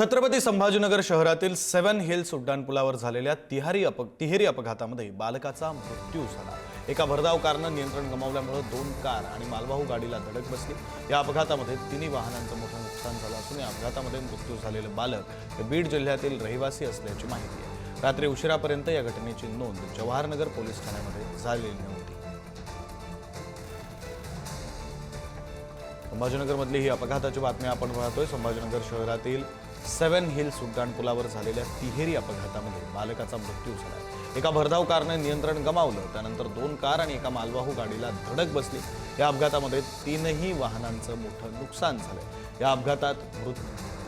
छत्रपती संभाजीनगर शहरातील seven hills उड्डाणपुलावर झालेल्या तिहारी अप तिहेरी अपघातामध्ये बालकाचा मृत्यू झाला. एका भरधाव कारनं नियंत्रण गमावल्यामुळे दोन कार आणि मालवाहू गाडीला धडक बसली. या अपघातामध्ये तिन्ही वाहनांचं मोठं नुकसान झालं असून या अपघातामध्ये मृत्यू झालेलं बालक हे बीड जिल्ह्यातील रहिवासी असल्याची माहिती आहे. रात्री उशिरापर्यंत या घटनेची नोंद जवाहरनगर पोलीस ठाण्यामध्ये झालेली नव्हती. संभाजीनगरमधली ही अपघाताची बातमी आपण पाहतोय. संभाजीनगर शहरातील सेव्हन हिल्स उड्डाणपुलावर झालेल्या तिहेरी अपघातामध्ये बालकाचा मृत्यू झाला. एका भरधाव कारने नियंत्रण गमावलं त्यानंतर दोन कार आणि एका मालवाहू गाडीला धडक बसली. या अपघातामध्ये तीनही वाहनांचं मोठं नुकसान झालं. या अपघातात मृत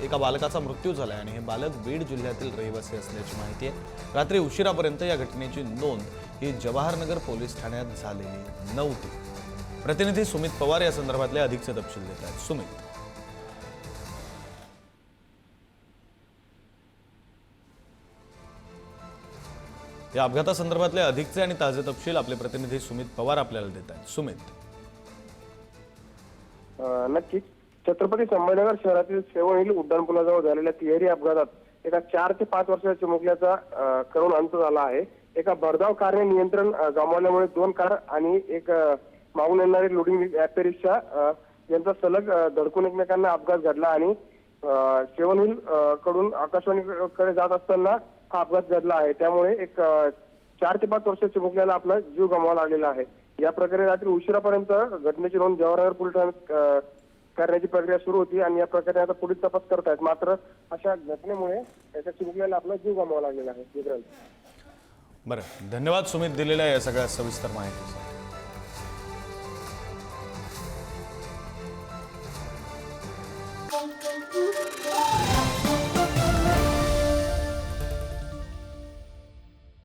एका बालकाचा मृत्यू झाला आणि हे बालक बीड जिल्ह्यातील रहिवासी असल्याची माहिती आहे. रात्री उशिरापर्यंत या घटनेची नोंद ही जवाहरनगर पोलीस ठाण्यात झालेली नव्हती. प्रतिनिधी सुमित पवार या संदर्भातले अधिकचे तपशील देत आहेत. सुमित. या अपघातासंदर्भातले अधिकचे आणि ताजे तपशील आपले प्रतिनिधी सुमित पवार आपल्याला देत आहेत. सुमित. नक्कीच. छत्रपती संभाजीनगर शहरातील सेवन हिल उड्डाणपुलाजवळ झालेल्या तिहेरी अपघातात एका चार ते पाच वर्षाच्या चिमुकल्याचा करून अंत झाला आहे. एका भरधाव कारने नियंत्रण गमावल्यामुळे दोन कार आणि एक मागून येणारी लोडिंग ॲपे रिक्षा यांचा सलग धडकून एकमेकांना अपघात घडला आणि सेवन हिलकडून आकाशवाणीकडे जात असताना हा अपघात घडला आहे. त्यामुळे एक चार ते पाच वर्ष चिमुकल्याला आपला जीव गमावा लागलेला आहे. या प्रकारे रात्री उशिरापर्यंत घटनेची नोंद जवाहरनगर पोलीस ठाण्यात करण्याची प्रक्रिया सुरू होती आणि या प्रकरणी आता पोलीस तपास करत आहेत मात्र अशा घटनेमुळे त्याच्या चिमुकल्याला आपला जीव गमावा लागलेला आहे. बरं. धन्यवाद सुमित दिलेल्या या सगळ्या सविस्तर माहिती